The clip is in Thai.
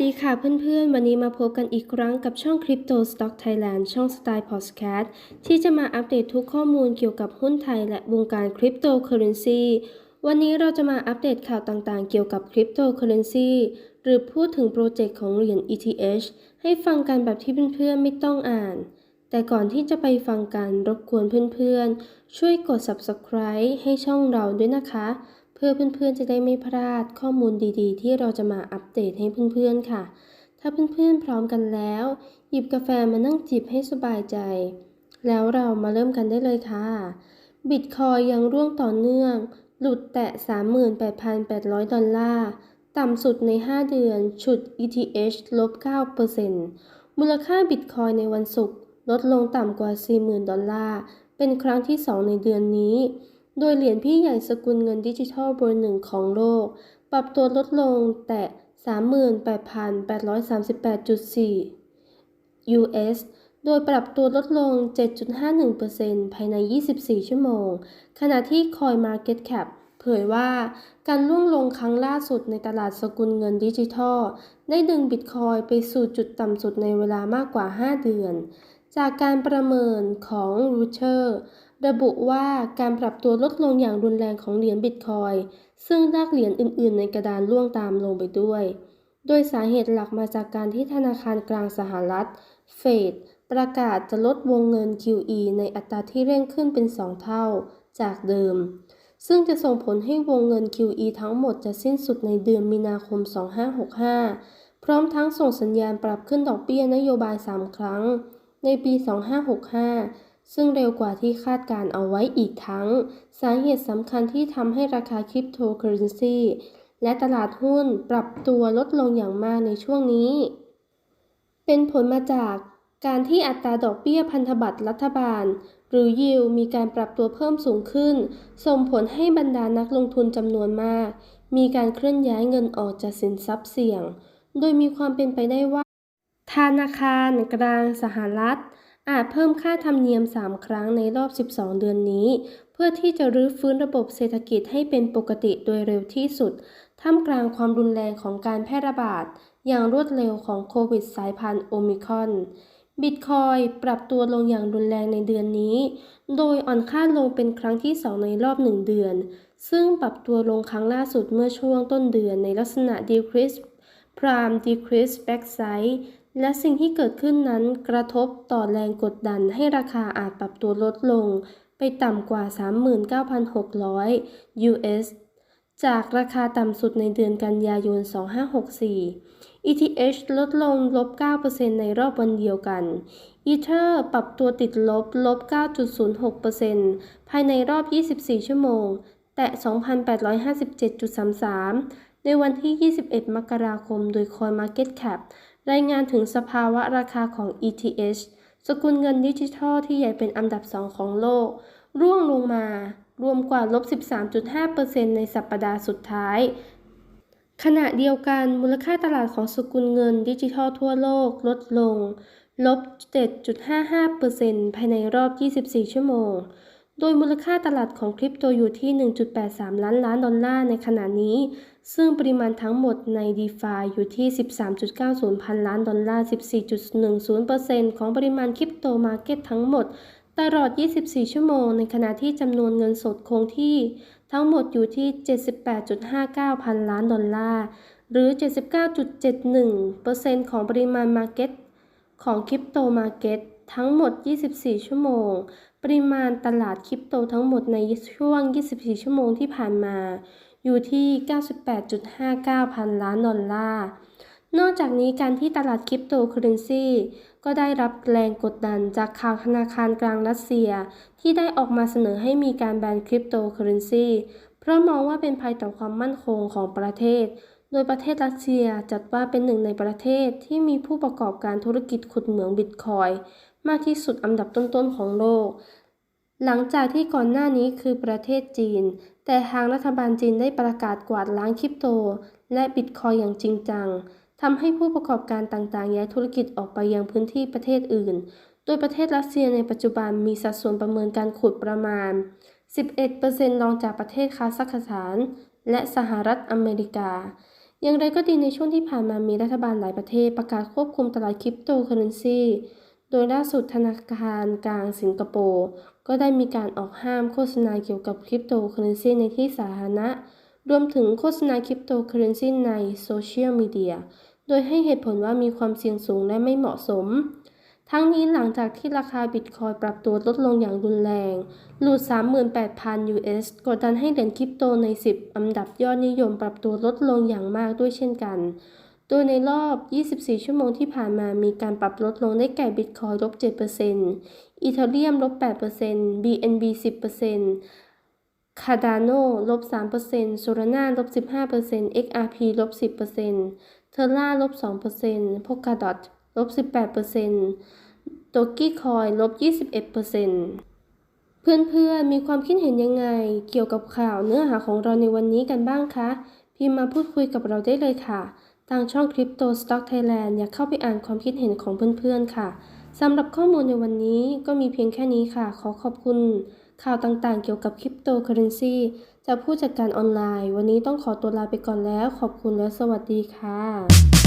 วัสดีค่ะเพื่อนๆ วันนี้มาพบกันอีกครั้งกับช่อง Crypto Stock Thailand ช่องสไตล์ Podcast ที่จะมาอัปเดตทุกข้อมูลเกี่ยวกับหุ้นไทยและวงการ Cryptocurrency วันนี้เราจะมาอัปเดตข่าวต่างๆ เกี่ยวกับ Cryptocurrency หรือพูดถึงโปรเจกต์ของเหรียญ ETH ให้ฟังกันแบบที่เพื่อนๆ ไม่ต้องอ่าน แต่ก่อนที่จะไปฟังกันรบกวนเพื่อนๆ ช่วยกด Subscribe ให้ช่องเราด้วยนะคะ พื่อเพื่อนๆจะได้ไม่พลาดข้อมูลดีๆ ที่เราจะมาอัปเดตให้เพื่อนๆค่ะ ถ้าเพื่อนๆพร้อมกันแล้ว หยิบกาแฟมานั่งจิบให้สบายใจ แล้วเรามาเริ่มกันได้เลยค่ะ บิตคอยยังร่วงต่อเนื่อง หลุดแตะ 38,800 ดอลลาร์ ต่ำสุดใน 5 เดือน ฉุด ETH ลบ 9%มูลค่าบิตคอยในวันศุกร์ลดลงต่ำกว่า 40,000 ดอลลาร์ เป็นครั้งที่ 2 ในเดือนนี้ โดยเหรียญพี่ใหญ่สกุลเงินดิจิทัลเบอร์หนึ่งของโลก ปรับตัวลดลงแต่ 38,838.4 US โดยปรับตัวลดลง 7.51%ภายใน 24 ชั่วโมง ขณะที่ CoinMarketCap เผยว่าการล่วงลงครั้งล่าสุดในตลาดสกุลเงินดิจิทัล ได้ดึงบิตคอยไปสู่จุดต่ำสุดในเวลามากกว่า 5 เดือน จากการประเมินของ Reuters ร ระบุว่าการปรับตัวลดลงอย่างรุนแรงของเหรียญบิตคอย ซึ่งลากเหรียญอื่น ๆ ในกระดานล่วงตามลงไปด้วย โดยสาเหตุหลักมาจากการที่ธนาคารกลางสหรัฐ เฟดประกาศจะลดวงเงิน QE ในอัตราที่เร่งขึ้นเป็น 2 เท่าจากเดิม ซึ่งจะส่งผลให้วงเงิน QE ทั้งหมดจะสิ้นสุดในเดือนมีนาคม 2565 พร้อมทั้งส่งสัญญาณปรับขึ้นดอกเบี้ยนโยบาย 3 ครั้ง ในปี 2565 ซึ่งเร็วกว่าที่คาดการเอาไว้อีกทั้ง สาเหตุสำคัญที่ทำให้ราคาคริปโตเคอเรนซีและตลาดหุ้นปรับตัวลดลงอย่างมากในช่วงนี้ เป็นผลมาจากการที่อัตราดอกเบี้ยพันธบัตรรัฐบาล หรือยิวมีการปรับตัวเพิ่มสูงขึ้น ส่งผลให้บรรดานักลงทุนจำนวนมาก มีการเคลื่อนย้ายเงินออกจากสินทรัพย์เสี่ยง โดยมีความเป็นไปได้ว่า ธนาคารกลางสหรัฐ อาจเพิ่มค่าธรรมเนียม 3 ครั้งในรอบ 12 เดือนนี้ เพื่อที่จะรื้อฟื้นระบบเศรษฐกิจให้เป็นปกติโดยเร็วที่สุด ท่ามกลางความรุนแรงของการแพร่ระบาด อย่างรวดเร็วของโควิดสายพันธุ์โอมิคอนบิตคอยปรับตัวลงอย่างรุนแรงในเดือนนี้ โดยอ่อนค่าลงเป็นครั้งที่ 2 ในรอบ 1 เดือน ซึ่งปรับตัวลงครั้งล่าสุดเมื่อช่วงต้นเดือนในลักษณะ decrease prime decrease backside และสิ่งที่เกิดขึ้นนั้นกระทบต่อแรงกดดันให้ราคาอาจปรับตัวลดลง ไปต่ำกว่า 39,600 US จากราคาต่ำสุดในเดือนกันยายน 2564 ETH ลดลงลบ 9%ในรอบวันเดียวกัน Ether ปรับตัวติดลบลบ 9.06%ภายในรอบ 24 ชั่วโมง แตะ 2,857.33 ในวันที่ 21 มกราคม โดย CoinMarketCap รายงานถึงสภาวะราคาของ ETH สกุลเงินดิจิทัลที่ใหญ่เป็นอันดับสองของโลก ร่วงลงมา รวมกว่าลบ 13.5%ในสัปดาห์สุดท้าย ขณะเดียวกันมูลค่าตลาดของสกุลเงินดิจิทัลทั่วโลกลดลง ลบ 7.55%ภายในรอบ 24 ชั่วโมง โดยมูลค่าตลาดของคริปโตอยู่ที่ 1.83 ล้านล้านดอลลาร์ในขณะนี้ ซึ่งปริมาณทั้งหมดใน DeFi อยู่ที่ 13.90 พันล้านดอลลาร์ 14.10%ของปริมาณคริปโตมาร์เก็ตทั้งหมด ตลอด 24 ชั่วโมง ในขณะที่จำนวนเงินสดคงที่ ทั้งหมดอยู่ที่ 78.59 พันล้านดอลลาร์ หรือ 79.71%ของปริมาณมาร์เก็ตของคริปโตมาร์เก็ตทั้งหมด 24 ชั่วโมง ปริมาณตลาดคริปโตทั้งหมดในช่วง 24 ชั่วโมงที่ผ่านมา อยู่ที่ 98.59 พันล้านดอลลาร์ นอกจากนี้การที่ตลาดคริปโตเคอเรนซีก็ได้รับแรงกดดันจากข่าวธนาคารกลางรัสเซีย ที่ได้ออกมาเสนอให้มีการแบนคริปโตเคอเรนซีเพราะมองว่าเป็นภัยต่อความมั่นคงของประเทศ โดยประเทศรัสเซียจัดว่าเป็นหนึ่งในประเทศที่มีผู้ประกอบการธุรกิจขุดเหมืองบิตคอยมากที่สุดอันดับต้นๆของโลก หลังจากที่ก่อนหน้านี้คือประเทศจีน แต่ทางรัฐบาลจีนได้ประกาศกวาดล้างคริปโต และบิตคอยอย่างจริงจังทำให้ผู้ประกอบการต่างๆย้ายธุรกิจออกไปยังพื้นที่ประเทศอื่น โดยประเทศรัสเซียในปัจจุบันมีสัดส่วนประเมินการขุดประมาณ 11%รองจากประเทศคาซัคสถาน และสหรัฐอเมริกา อย่างไรก็ดีในช่วงที่ผ่านมามีรัฐบาลหลายประเทศประกาศควบคุมตลาดคริปโตเคอเรนซี โดยล่าสุดธนาคารกลางสิงคโปร์ก็ได้มีการออกห้ามโฆษณาเกี่ยวกับคริปโตเคอเรนซีในที่สาธารณะ รวมถึงโฆษณาคริปโตเคอเรนซีในโซเชียลมีเดีย โดยให้เหตุผลว่ามีความเสี่ยงสูงและไม่เหมาะสม ทั้งนี้หลังจากที่ราคาบิตคอยน์ปรับตัวลดลงอย่างรุนแรง หลุด 38,000 US กดดันให้เหรียญคริปโตใน 10 อันดับยอดนิยมปรับตัวลดลงอย่างมากด้วยเช่นกัน โดยในรอบ 24 ชั่วโมงที่ผ่านมามีการปรับลดลงได้แก่บิตคอยลบ 7%อีเทเรียมลบ 8% BNB 10% Cardano ลบ3% Solana ลบ 15% XRP ลบ 10% Terra ลบ 2% Polkadot ลบ 18% Dogecoin ลบ 21%เพื่อนๆ มีความคิดเห็นยังไง เกี่ยวกับข่าวเนื้อหาของเราในวันนี้กันบ้างคะ พิมพ์มาพูดคุยกับเราได้เลยค่ะ ทางช่อง Crypto Stock Thailand อยากเข้าไปอ่านความคิดเห็นของเพื่อนๆค่ะสำหรับข้อมูลในวันนี้ก็มีเพียงแค่นี้ค่ะ ขอขอบคุณ ข่าวต่างๆ เกี่ยวกับคริปโตเคอเรนซีจากผู้จัดการออนไลน์ วันนี้ต้องขอตัวลาไปก่อนแล้ว ขอบคุณและสวัสดีค่ะ